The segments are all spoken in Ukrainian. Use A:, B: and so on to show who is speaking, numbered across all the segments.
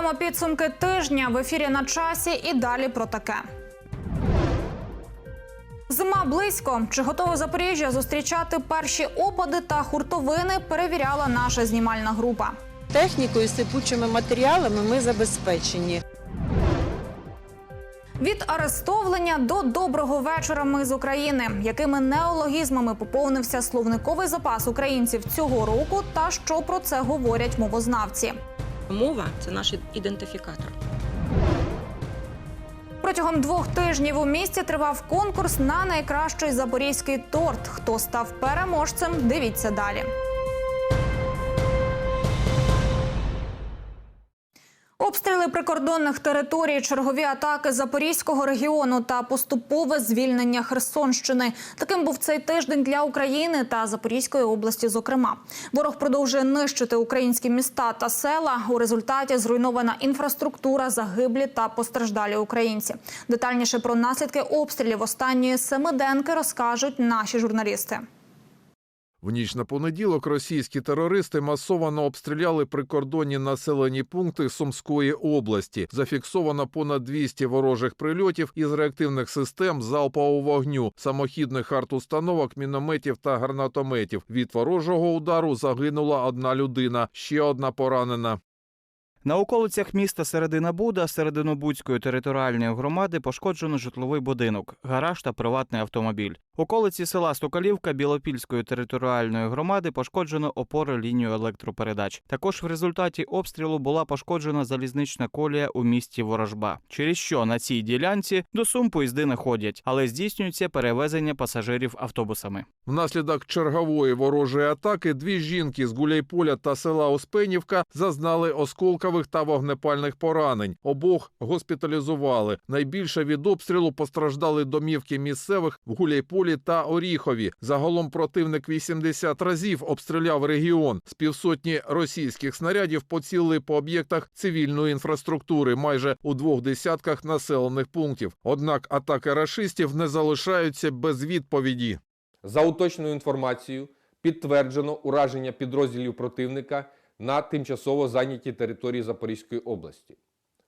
A: Підбиваємо підсумки тижня в ефірі на часі і далі про таке. Зима близько. Чи готове Запоріжжя зустрічати перші опади та хуртовини? Перевіряла наша знімальна група.
B: Технікою, сипучими матеріалами ми забезпечені.
A: Від арестовлення до доброго вечора. Ми з України. Якими неологізмами поповнився словниковий запас українців цього року, та що про це говорять мовознавці?
C: Мова це наш ідентифікатор.
A: Протягом двох тижнів у місті тривав конкурс на найкращий запорізький торт. Хто став переможцем? Дивіться далі. Обстріли прикордонних територій, чергові атаки Запорізького регіону та поступове звільнення Херсонщини. Таким був цей тиждень для України та Запорізької області. Зокрема, ворог продовжує нищити українські міста та села. У результаті зруйнована інфраструктура, загиблі та постраждалі українці. Детальніше про наслідки обстрілів останньої семиденки розкажуть наші журналісти.
D: В ніч на понеділок російські терористи масовано обстріляли прикордонні населені пункти Сумської області. Зафіксовано понад 200 ворожих прильотів із реактивних систем залпового вогню, самохідних артустановок, мінометів та гранатометів. Від ворожого удару загинула одна людина, ще одна поранена.
E: На околицях міста Середина Буда Серединобудської територіальної громади пошкоджено житловий будинок, гараж та приватний автомобіль. Околиці села Стокалівка Білопільської територіальної громади пошкоджено опори лінію електропередач. Також в результаті обстрілу була пошкоджена залізнична колія у місті Ворожба, через що на цій ділянці до Сум поїзди не ходять, але здійснюється перевезення пасажирів автобусами.
D: Внаслідок чергової ворожої атаки дві жінки з Гуляйполя та села Оспенівка зазнали осколкових та вогнепальних поранень. Обох госпіталізували. Найбільше від обстрілу постраждали домівки місцевих в Гуляйполі та Оріхові. Загалом противник 80 разів обстріляв регіон. З півсотні російських снарядів поцілили по об'єктах цивільної інфраструктури майже у двох десятках населених пунктів. Однак атаки рашистів не залишаються без відповіді.
F: За уточненою інформацією, підтверджено ураження підрозділів противника на тимчасово зайнятій території Запорізької області.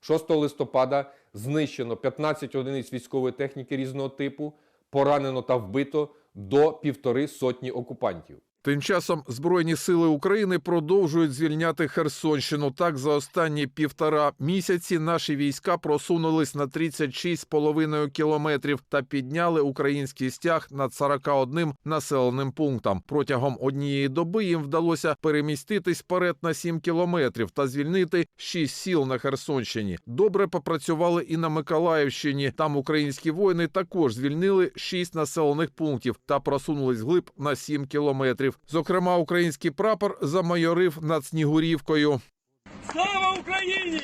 F: 6 листопада знищено 15 одиниць військової техніки різного типу, поранено та вбито до півтори сотні окупантів.
D: Тим часом Збройні сили України продовжують звільняти Херсонщину. Так, за останні півтора місяці наші війська просунулись на 36,5 кілометрів та підняли український стяг над 41 населеним пунктом. Протягом однієї доби їм вдалося переміститись вперед на 7 кілометрів та звільнити 6 сіл на Херсонщині. Добре попрацювали і на Миколаївщині. Там українські воїни також звільнили 6 населених пунктів та просунулись глиб на 7 кілометрів. Зокрема, український прапор замайорив над Снігурівкою.
G: Слава Україні!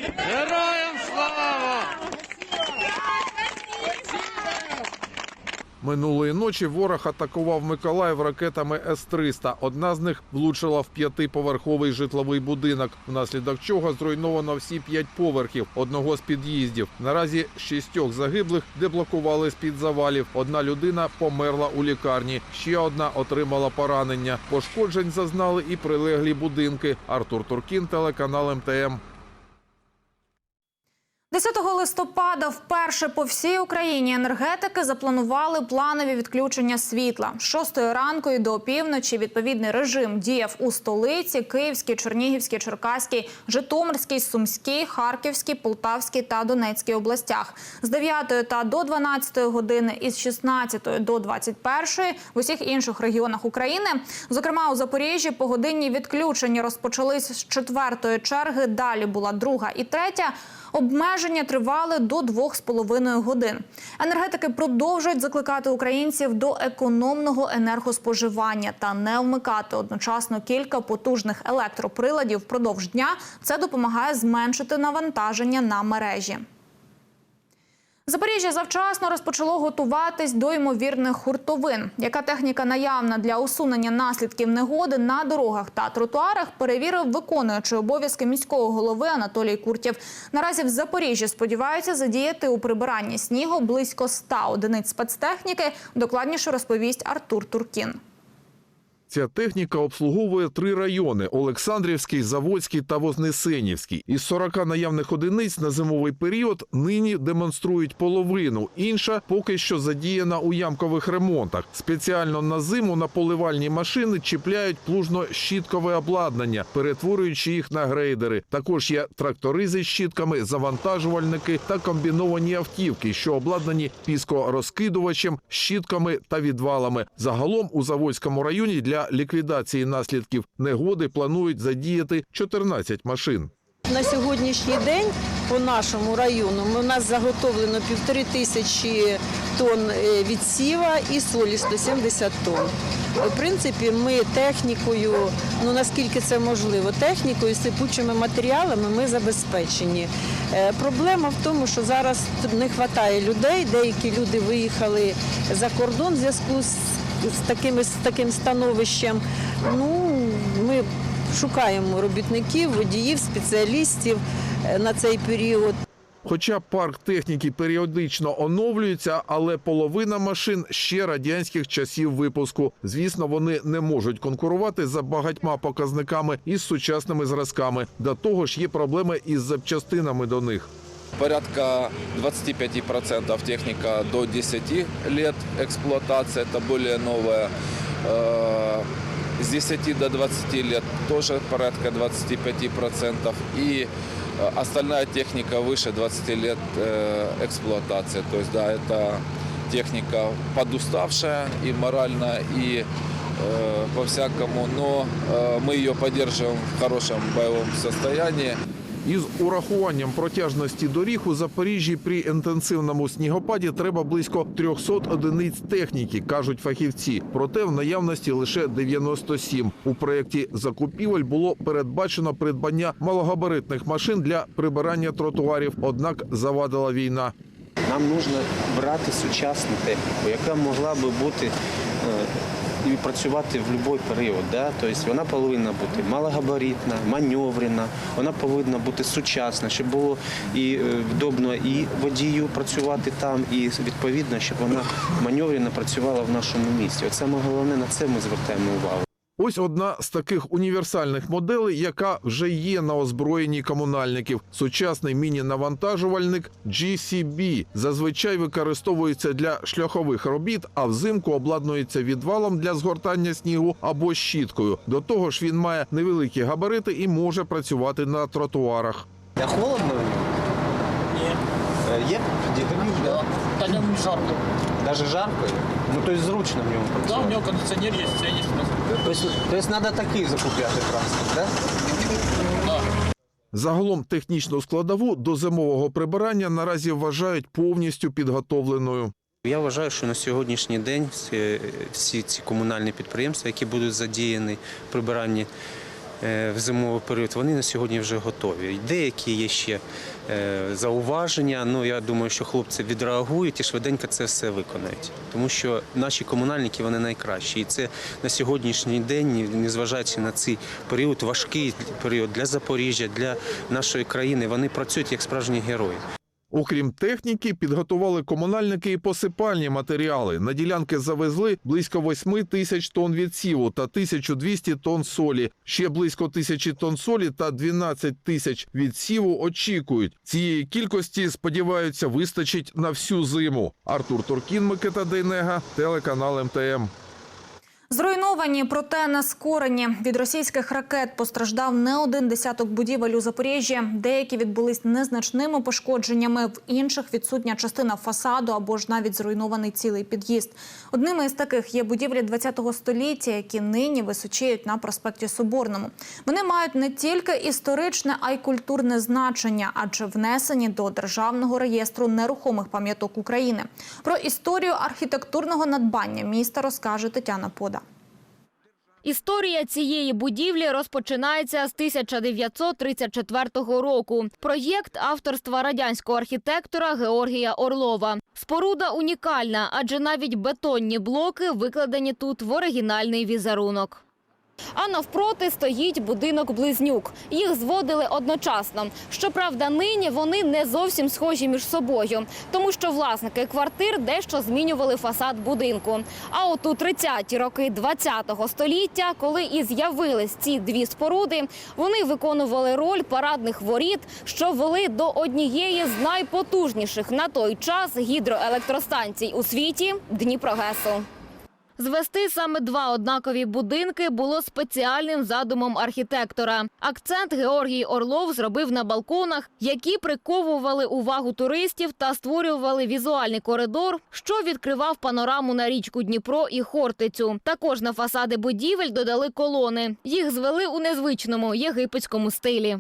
D: Минулої ночі ворог атакував Миколаїв ракетами С-300. Одна з них влучила в п'ятиповерховий житловий будинок, внаслідок чого зруйновано всі п'ять поверхів одного з під'їздів. Наразі шістьох загиблих деблокували з-під завалів. Одна людина померла у лікарні, ще одна отримала поранення. Пошкоджень зазнали і прилеглі будинки. Артур Туркін, телеканал МТМ.
A: 10 листопада вперше по всій Україні енергетики запланували планові відключення світла. З 6 ранку і до опівночі відповідний режим діяв у столиці, Київській, Чернігівській, Черкаській, Житомирській, Сумській, Харківській, Полтавській та Донецькій областях. З 9 та до 12 години і з 16 до 21 в усіх інших регіонах України. Зокрема, у Запоріжжі погодинні відключення розпочались з четвертої черги. Далі була друга і третя. Обмеження тривали до двох з половиною годин. Енергетики продовжують закликати українців до економного енергоспоживання та не вмикати одночасно кілька потужних електроприладів впродовж дня. Це допомагає зменшити навантаження на мережі. Запоріжжя завчасно розпочало готуватись до ймовірних хуртовин. Яка техніка наявна для усунення наслідків негоди на дорогах та тротуарах, перевірив виконуючий обов'язки міського голови Анатолій Куртєв. Наразі в Запоріжжі сподіваються задіяти у прибиранні снігу близько 100 одиниць спецтехніки. Докладніше розповість Артур Туркін.
D: Ця техніка обслуговує три райони: Олександрівський, Заводський та Вознесенівський. Із 40 наявних одиниць на зимовий період нині демонструють половину. Інша поки що задіяна у ямкових ремонтах. Спеціально на зиму на поливальні машини чіпляють плужно-щіткове обладнання, перетворюючи їх на грейдери. Також є трактори зі щітками, завантажувальники та комбіновані автівки, що обладнані піскорозкидувачем, щітками та відвалами. Загалом у Заводському районі для ліквідації наслідків негоди планують задіяти 14 машин.
B: На сьогоднішній день по нашому району у нас заготовлено півтори тисячі тонн е, відсіва і солі 170 тонн. В принципі, ми технікою, ну наскільки це можливо, технікою, сипучими матеріалами ми забезпечені. Е, Проблема в тому, що зараз не вистачає людей. Деякі люди виїхали за кордон в зв'язку з, з, такими, з таким становищем. Ну, ми шукаємо робітників, водіїв, спеціалістів е, на цей період.
D: Хоча парк техніки періодично оновлюється, але половина машин ще радянських часів випуску. Звісно, вони не можуть конкурувати за багатьма показниками із сучасними зразками. До того ж, є проблеми із запчастинами до них.
H: Порядка 25% техника до 10 лет эксплуатации, это более новая. Э, С 10 до 20 лет тоже порядка 25%. И э, остальная техника выше 20 лет э, эксплуатации. То есть, да, это техника подуставшая и морально, и э, по-всякому, но мы ее поддерживаем в хорошем боевом состоянии.
D: Із урахуванням протяжності доріг у Запоріжжі при інтенсивному снігопаді треба близько 300 одиниць техніки, кажуть фахівці. Проте в наявності лише 97. У проєкті закупівель було передбачено придбання малогабаритних машин для прибирання тротуарів. Однак завадила війна.
I: Нам потрібно брати сучасну техніку, яка могла би бути і працювати в будь-який період. Тобто вона повинна бути малогабаритна, маневрена, вона повинна бути сучасна, щоб було і е, вдобно і водію працювати там, і відповідно, щоб вона маневрена працювала в нашому місті. Саме головне на це ми звертаємо увагу.
D: Ось одна з таких універсальних моделей, яка вже є на озброєнні комунальників. Сучасний міні-навантажувальник GCB зазвичай використовується для шляхових робіт, а взимку обладнується відвалом для згортання снігу або щіткою. До того ж, він має невеликі габарити і може працювати на тротуарах.
I: А холодно? Ні. Є підігрів,
J: не жарко.
I: Навіть жарко? Ну, тобто зручно в ньому
J: Да,
I: працювати.
J: у него кондиционер есть, все есть.
I: Тобто, тобто треба такий закупляти транспорт, так?
J: Да.
D: Загалом технічну складову до зимового прибирання наразі вважають повністю підготовленою.
I: Я вважаю, що на сьогоднішній день всі, всі ці комунальні підприємства, які будуть задіяні в прибиранні е, в зимовий період, вони на сьогодні вже готові. Деякі є ще зауваження. Ну я думаю, що хлопці відреагують і швиденько це все виконають. Тому що наші комунальники вони найкращі. І це на сьогоднішній день, незважаючи на цей період, важкий період для Запоріжжя, для нашої країни, вони працюють як справжні герої.
D: Окрім техніки, підготували комунальники і посипальні матеріали. На ділянки завезли близько 8 тисяч тонн відсіву та 1200 тонн солі. Ще близько тисячі тонн солі та 12 тисяч відсіву очікують. Цієї кількості, сподіваються, вистачить на всю зиму. Артур Туркін, Микита Дейнега, телеканал МТМ.
A: Зруйновані, проте не скорені. Від російських ракет постраждав не один десяток будівель у Запоріжжі. Деякі відбулись незначними пошкодженнями, в інших відсутня частина фасаду або ж навіть зруйнований цілий під'їзд. Одними із таких є будівлі 20-го століття, які нині височіють на проспекті Соборному. Вони мають не тільки історичне, а й культурне значення, адже внесені до державного реєстру нерухомих пам'яток України. Про історію архітектурного надбання міста розкаже Тетяна Пода.
K: Історія цієї будівлі розпочинається з 1934 року. Проєкт авторства радянського архітектора Георгія Орлова. Споруда унікальна, адже навіть бетонні блоки викладені тут в оригінальний візерунок. А навпроти стоїть будинок-близнюк. Їх зводили одночасно. Щоправда, нині вони не зовсім схожі між собою, тому що власники квартир дещо змінювали фасад будинку. А от у 30-ті роки 20-го століття, коли і з'явились ці дві споруди, вони виконували роль парадних воріт, що вели до однієї з найпотужніших на той час гідроелектростанцій у світі Дніпрогесу. Звести саме два однакові будинки було спеціальним задумом архітектора. Акцент Георгій Орлов зробив на балконах, які приковували увагу туристів та створювали візуальний коридор, що відкривав панораму на річку Дніпро і Хортицю. Також на фасади будівель додали колони. Їх звели у незвичному єгипетському стилі.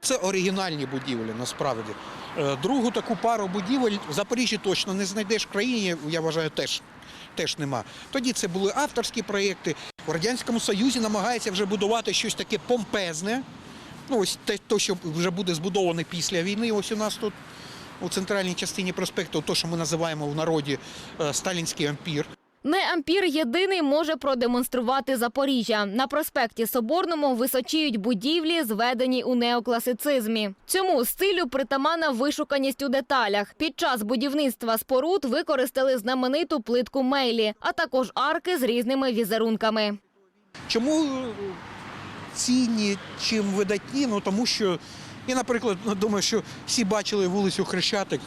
L: Це оригінальні будівлі, насправді. Е, Другу таку пару будівель в Запоріжжі точно не знайдеш в країні, я вважаю, теж, теж нема. Тоді це були авторські проєкти. У Радянському Союзі намагається вже будувати щось таке помпезне. Ну, ось те, то, що вже буде збудоване після війни. Ось у нас тут у центральній частині проспекту, то, що ми називаємо в народі е, Сталінський ампір.
K: Не ампір єдиний може продемонструвати Запоріжжя. На проспекті Соборному височіють будівлі, зведені у неокласицизмі. Цьому стилю притаманна вишуканість у деталях. Під час будівництва споруд використали знамениту плитку мейлі, а також арки з різними візерунками.
L: Чому цінні, чим видатні? Ну тому що я, наприклад, думаю, що всі бачили вулицю Хрещатик.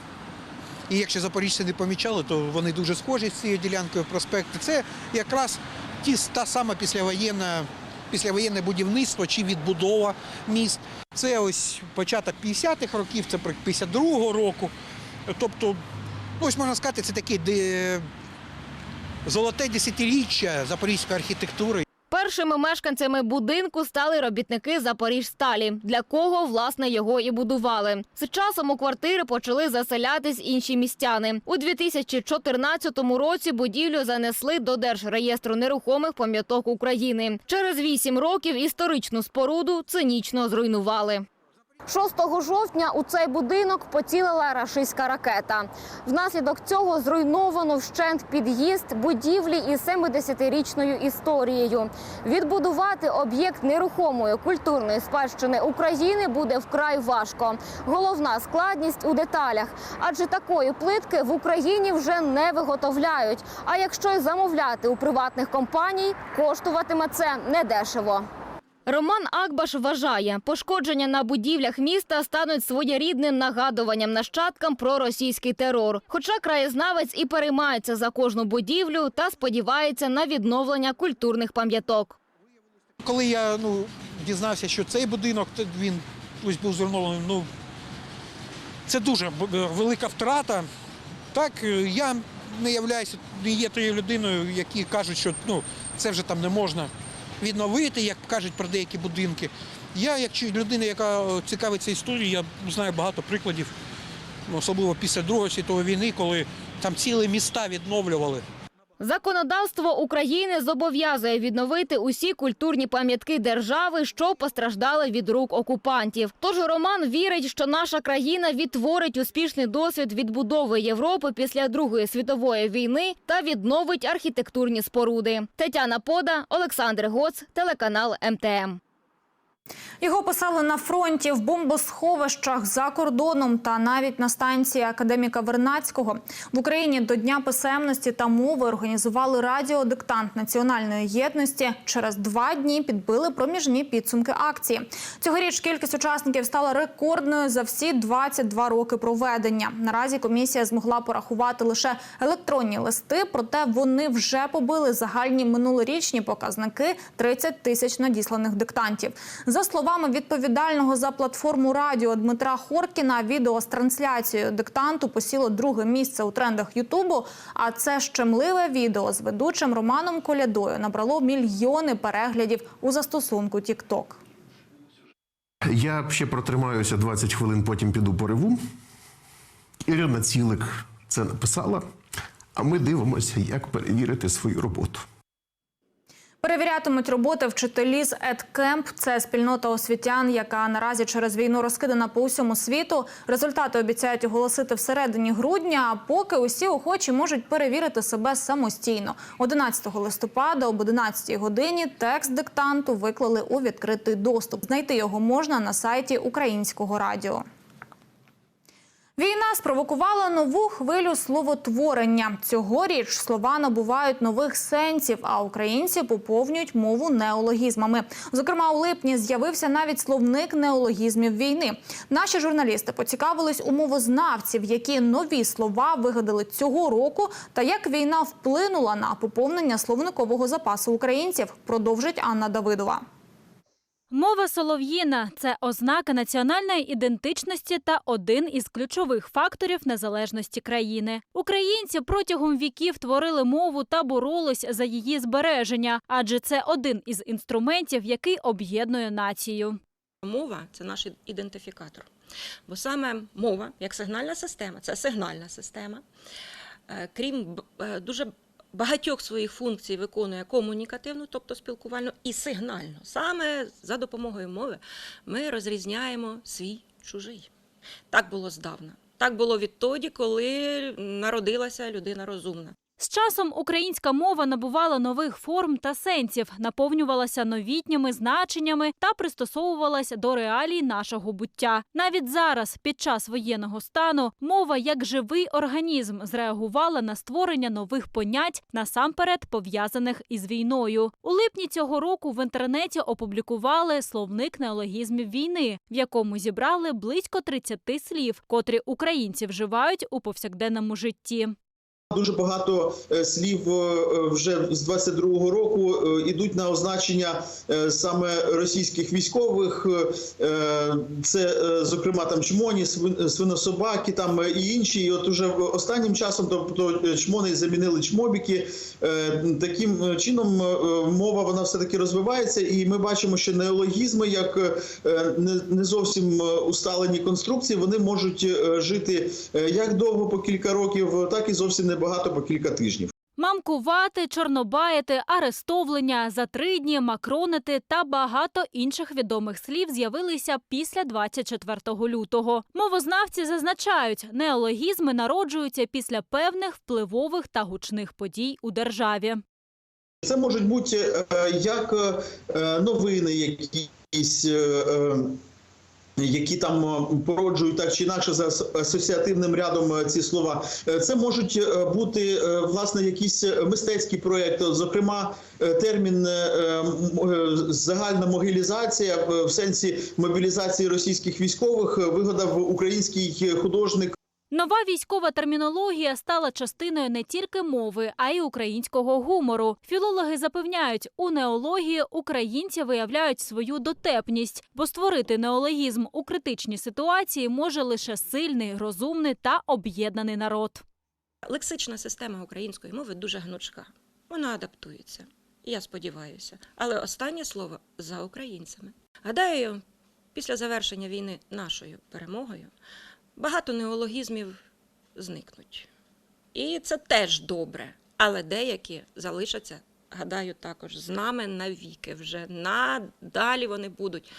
L: І якщо запоріжці не помічали, то вони дуже схожі з цією ділянкою проспекту. Це якраз ті, та сама післявоєнна, післявоєнне будівництво чи відбудова міст. Це ось початок 50-х років, це 52-го року. Тобто, ось можна сказати, це таке золоте десятиріччя запорізької архітектури.
K: Першими мешканцями будинку стали робітники Запоріжсталі, для кого власне його і будували. З часом у квартири почали заселятись інші містяни. У 2014 році будівлю занесли до Держреєстру нерухомих пам'яток України. Через вісім років історичну споруду цинічно зруйнували. 6 жовтня у цей будинок поцілила рашистська ракета. Внаслідок цього зруйновано вщент під'їзд будівлі із 70-річною історією. Відбудувати об'єкт нерухомої культурної спадщини України буде вкрай важко. Головна складність у деталях, адже такої плитки в Україні вже не виготовляють. А якщо й замовляти у приватних компаній, коштуватиме це недешево. Роман Акбаш вважає, пошкодження на будівлях міста стануть своєрідним нагадуванням нащадкам про російський терор. Хоча краєзнавець і переймається за кожну будівлю та сподівається на відновлення культурних пам'яток.
L: Коли я ну, дізнався, що цей будинок то він ось був зруйнований, ну це дуже велика втрата. Так, е, я не являюся, не є тією людиною, які кажуть, що ну, це вже там не можна відновити, як кажуть про деякі будинки. Я, як людина, яка цікавиться історією, я знаю багато прикладів, особливо після Другої світової війни, коли там цілі міста відновлювали.
K: Законодавство України зобов'язує відновити усі культурні пам'ятки держави, що постраждали від рук окупантів. Тож Роман вірить, що наша країна відтворить успішний досвід відбудови Європи після Другої світової війни та відновить архітектурні споруди. Тетяна Пода, Олександр Гоц, телеканал МТМ.
A: Його писали на фронті, в бомбосховищах за кордоном та навіть на станції академіка Вернацького. В Україні до Дня писемності та мови організували радіодиктант національної єдності. Через два дні підбили проміжні підсумки акції. Цьогоріч кількість учасників стала рекордною за всі 22 роки проведення. Наразі комісія змогла порахувати лише електронні листи, проте вони вже побили загальні минулорічні показники 30 тисяч надісланих диктантів. За словами відповідального за платформу радіо Дмитра Хоркіна, відео з трансляцією диктанту посіло друге місце у трендах Ютубу. А це щемливе відео з ведучим Романом Колядою набрало мільйони переглядів у застосунку TikTok.
M: Я ще протримаюся 20 хвилин, потім піду по реву. Ірина Цілик це написала. А ми дивимося, як перевірити свою роботу.
A: Перевірятимуть роботи вчителі з «Едкемп». Це спільнота освітян, яка наразі через війну розкидана по усьому світу. Результати обіцяють оголосити всередині грудня. А поки усі охочі можуть перевірити себе самостійно. 11 листопада об 11 годині текст диктанту виклали у відкритий доступ. Знайти його можна на сайті Українського радіо. Війна спровокувала нову хвилю словотворення. Цьогоріч слова набувають нових сенсів, а українці поповнюють мову неологізмами. Зокрема, у липні з'явився навіть словник неологізмів війни. Наші журналісти поцікавились у мовознавців, які нові слова вигадали цього року, та як війна вплинула на поповнення словникового запасу українців. Продовжить Анна Давидова.
N: Мова солов'їна це ознака національної ідентичності та один із ключових факторів незалежності країни. Українці протягом віків творили мову та боролись за її збереження, адже це один із інструментів, який об'єднує націю.
C: Мова це наш ідентифікатор. Бо саме мова, як сигнальна система, це сигнальна система. Е, Крім е, дуже багатьох своїх функцій виконує комунікативну, тобто спілкувальну, і сигнальну. Саме за допомогою мови ми розрізняємо свій чужий. Так було здавна. Так було відтоді, коли народилася людина розумна.
N: З часом українська мова набувала нових форм та сенсів, наповнювалася новітніми значеннями та пристосовувалася до реалій нашого буття. Навіть зараз, під час воєнного стану, мова як живий організм зреагувала на створення нових понять, насамперед пов'язаних із війною. У липні цього року в інтернеті опублікували словник неологізмів війни, в якому зібрали близько 30 слів, котрі українці вживають у повсякденному житті.
O: Дуже багато е, слів е, вже з 22-го року е, ідуть на означення е, саме російських військових. Е, Це, е, зокрема, там чмоні, свин- свинособаки, там е, і інші. І от уже останнім часом, тобто е, чмони замінили чмобіки. Е, Таким чином е, мова вона все таки розвивається, і ми бачимо, що неологізми, як е, не- не зовсім е, усталені конструкції, вони можуть е, жити е, як довго по кілька років, так і зовсім небагато по кілька тижнів.
N: Мамкувати, чорнобаїти, арестовлення, затридні, макронити та багато інших відомих слів з'явилися після 24 лютого. Мовознавці зазначають, неологізми народжуються після певних впливових та гучних подій у державі.
O: Це можуть бути е, як е, новини, якісь. Які там е, породжують так чи інакше за асоціативним рядом е, ці слова, Е, це можуть бути власне якісь мистецькі проекти. Зокрема, термін загальна мобілізація в сенсі мобілізації російських військових вигадав український художник
N: Нова військова термінологія стала частиною не тільки мови, а й українського гумору. Філологи запевняють, у неології українці виявляють свою дотепність, бо створити неологізм у критичній ситуації може лише сильний, розумний та об'єднаний народ.
C: Лексична система української мови дуже гнучка. Вона адаптується. Я сподіваюся. Але останнє слово за українцями. Гадаю, після завершення війни нашою перемогою багато неологізмів зникнуть. І це теж добре. Але деякі залишаться, гадаю, також з нами навіки. Вже надалі вони будуть.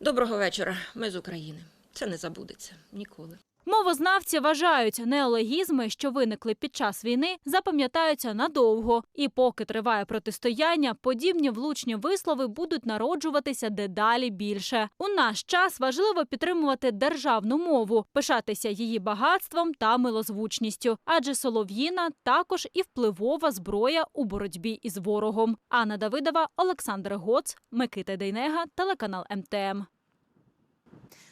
C: Доброго вечора. Ми з України. Це не забудеться ніколи.
N: Мовознавці вважають, неологізми, що виникли під час війни, запам'ятаються надовго. І поки триває протистояння, подібні влучні вислови будуть народжуватися дедалі більше. У наш час важливо підтримувати державну мову, пишатися її багатством та милозвучністю, адже солов'їна також і впливова зброя у боротьбі із ворогом. Анна Давидова, Олександр Гоц, Микита Дейнега, телеканал МТМ.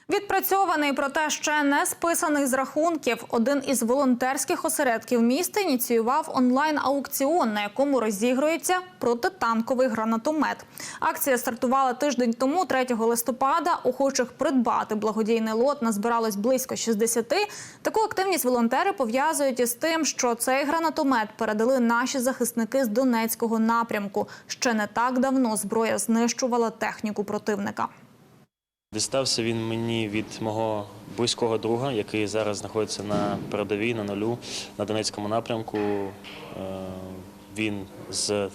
A: Відпрацьований, проте ще не списаний з рахунків. Один із волонтерських осередків міста ініціював онлайн-аукціон, на якому розігрується протитанковий гранатомет. Акція стартувала тиждень тому, 3 листопада. Охочих придбати благодійний лот назбиралось близько 60. Таку активність волонтери пов'язують із тим, що цей гранатомет передали наші захисники з Донецького напрямку. Ще не так давно зброя знищувала техніку противника.
P: Дістався він мені від мого близького друга, який зараз знаходиться на передовій, на нулю, на Донецькому напрямку. Е, Він з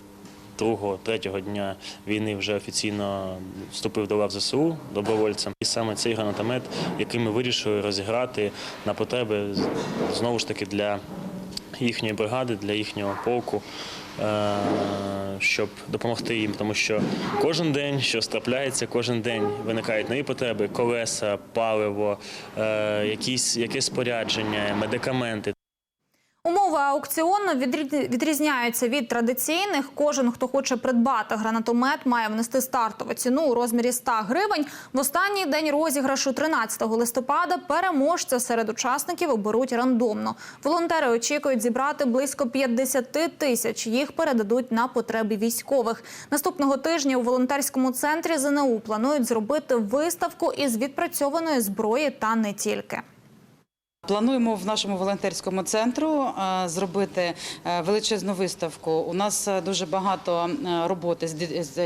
P: другого, третього дня війни вже офіційно вступив до лав ЗСУ добровольцем. І саме цей гранатомет, який ми вирішили розіграти на потреби знову ж таки для їхньої бригади, для їхнього полку. Е, Щоб допомогти їм, тому що кожен день, що трапляється, кожен день виникають нові потреби: колеса, паливо, е, якісь якесь спорядження, медикаменти.
A: Умови аукціону відрізняються від традиційних. Кожен, хто хоче придбати гранатомет, має внести стартову ціну у розмірі 100 гривень. В останній день розіграшу 13 листопада переможця серед учасників оберуть рандомно. Волонтери очікують зібрати близько 50 тисяч. Їх передадуть на потреби військових. Наступного тижня у волонтерському центрі ЗНУ планують зробити виставку із відпрацьованої зброї та не тільки.
Q: Плануємо в нашому волонтерському центру е, зробити е, величезну виставку. У нас е, дуже багато роботи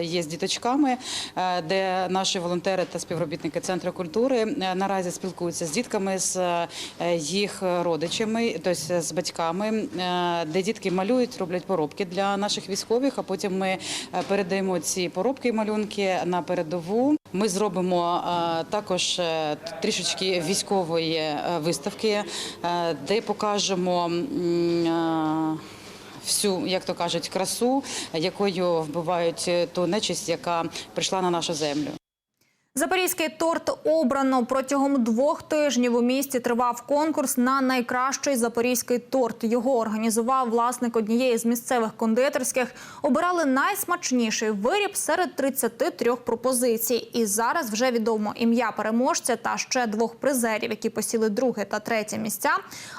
Q: є з діточками, де наші волонтери та співробітники центру культури наразі спілкуються з дітками, з їх родичами, тобто з батьками, де дітки малюють, роблять поробки для наших військових. А потім ми передаємо ці поробки і малюнки на передову. Ми зробимо також трішечки військової е, е, де покажемо. е, Всю, як то кажуть, красу, якою вбивають ту нечисть, яка прийшла на нашу землю.
A: Запорізький торт обрано протягом двох тижнів у місті тривав конкурс на найкращий запорізький торт. Його організував власник однієї з місцевих кондитерських. Обирали найсмачніший виріб серед 33 пропозицій. І зараз вже відомо ім'я переможця та ще двох призерів, які посіли друге та третє місця.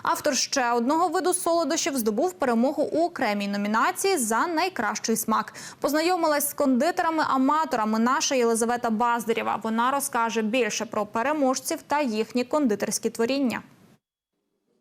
A: Автор ще одного виду солодощів здобув перемогу у окремій номінації за найкращий смак. Познайомилась з кондитерами-аматорами наша Єлизавета Баздарєва. Вона розкаже більше про переможців та їхні кондитерські творіння.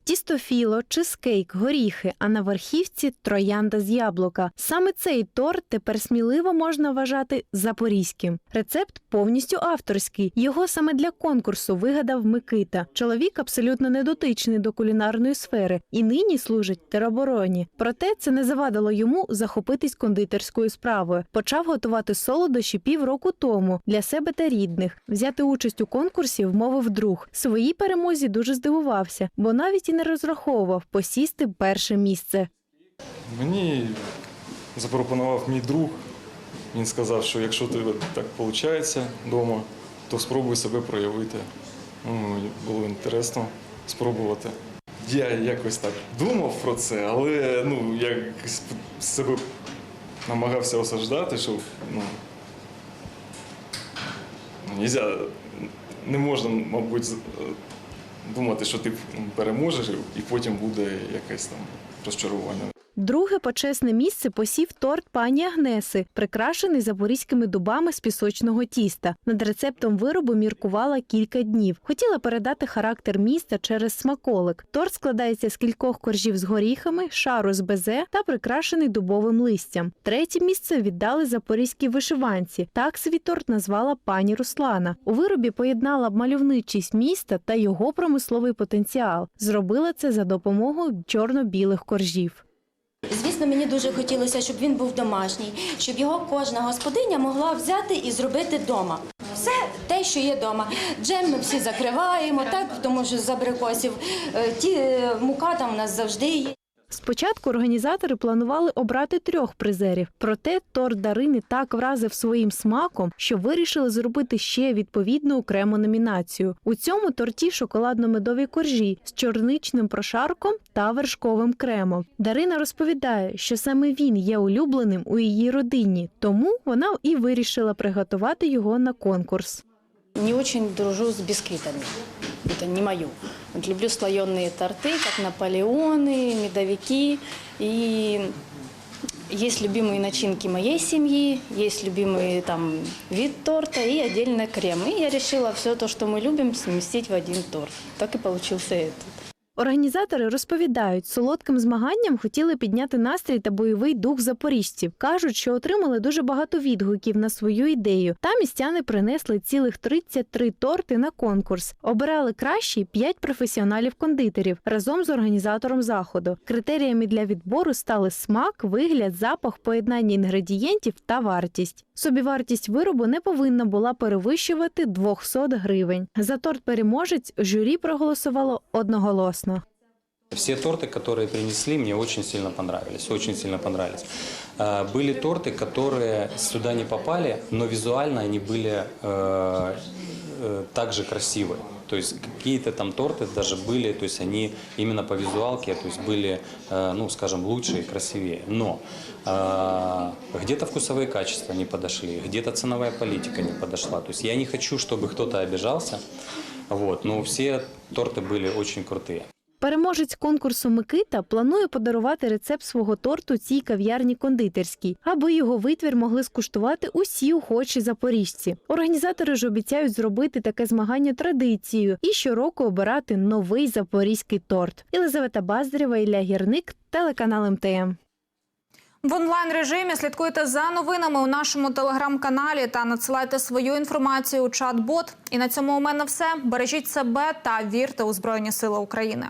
R: Тісто філо, чизкейк, горіхи, а на верхівці троянда з яблука. Саме цей торт тепер сміливо можна вважати запорізьким. Рецепт повністю авторський. Його саме для конкурсу вигадав Микита. Чоловік абсолютно недотичний до кулінарної сфери і нині служить теробороні. Проте це не завадило йому захопитись кондитерською справою. Почав готувати солодощі півроку тому для себе та рідних. Взяти участь у конкурсі вмовив друг. Своїй перемозі дуже здивувався, бо навіть не розраховував посісти перше місце.
S: Мені запропонував мій друг. Він сказав, що якщо тебе так виходить вдома, то спробуй себе проявити. Ну, було інтересно спробувати. Я якось так думав про це, але ну, я себе намагався осаждати, що ну, ну, не можна, мабуть, думати, що ти переможеш, і потім буде якесь там розчарування.
R: Друге почесне місце посів торт пані Агнеси, прикрашений запорізькими дубами з пісочного тіста. Над рецептом виробу міркувала кілька днів. Хотіла передати характер міста через смаколик. Торт складається з кількох коржів з горіхами, шару з безе та прикрашений дубовим листям. Третє місце віддали запорізькій вишиванці. Так свій торт назвала пані Руслана. У виробі поєднала мальовничість міста та його промисловий потенціал. Зробила це за допомогою чорно-білих коржів.
T: Звісно, мені дуже хотілося, щоб він був домашній, щоб його кожна господиня могла взяти і зробити вдома. Все те, що є вдома. Джем ми всі закриваємо, так тому що з абрикосів е, ті е, мука там у нас завжди є.
R: Спочатку організатори планували обрати трьох призерів, проте торт Дарини так вразив своїм смаком, що вирішили зробити ще відповідну окрему номінацію. У цьому торті шоколадно-медові коржі з чорничним прошарком та вершковим кремом. Дарина розповідає, що саме він є улюбленим у її родині, тому вона і вирішила приготувати його на конкурс.
U: Не очень дружу с бисквитами Это не мое. Вот люблю слоеные торты, как наполеоны, медовики. И есть любимые начинки моей семьи, есть любимый там вид торта и отдельно крем. И я решила все то, что мы любим, сместить в один торт. Так и получился этот.
R: Організатори розповідають, солодким змаганням хотіли підняти настрій та бойовий дух запоріжців. кажуть, що отримали дуже багато відгуків на свою ідею. Та містяни принесли цілих 33 торти на конкурс. Обирали кращі 5 професіоналів-кондитерів разом з організатором заходу. Критеріями для відбору стали смак, вигляд, запах, поєднання інгредієнтів та вартість. Собівартість виробу не повинна була перевищувати 200 гривень. За торт переможець журі проголосувало одноголосно.
V: Все торты, которые принесли, мне очень сильно понравились. Очень сильно понравились. А, Были торты, которые сюда не попали, но визуально они были э, э, также красивые. То есть какие-то там торты даже были, то есть они именно по визуалке, то есть были, э, ну, скажем, лучше и красивее. Но э, где-то вкусовые качества не подошли, где-то ценовая политика не подошла. То есть я не хочу, чтобы кто-то обижался, вот, но все торты были очень крутые.
R: Переможець конкурсу Микита планує подарувати рецепт свого торту цій кав'ярні кондитерській, аби його витвір могли скуштувати усі охочі запоріжці. Організатори ж обіцяють зробити таке змагання традицією і щороку обирати новий запорізький торт. Єлизавета Баздарєва, Ілля Гірник, телеканал МТМ.
A: В онлайн режимі слідкуйте за новинами у нашому телеграм-каналі та надсилайте свою інформацію у чат-бот. І на цьому у мене все. Бережіть себе та вірте у Збройні Сили України.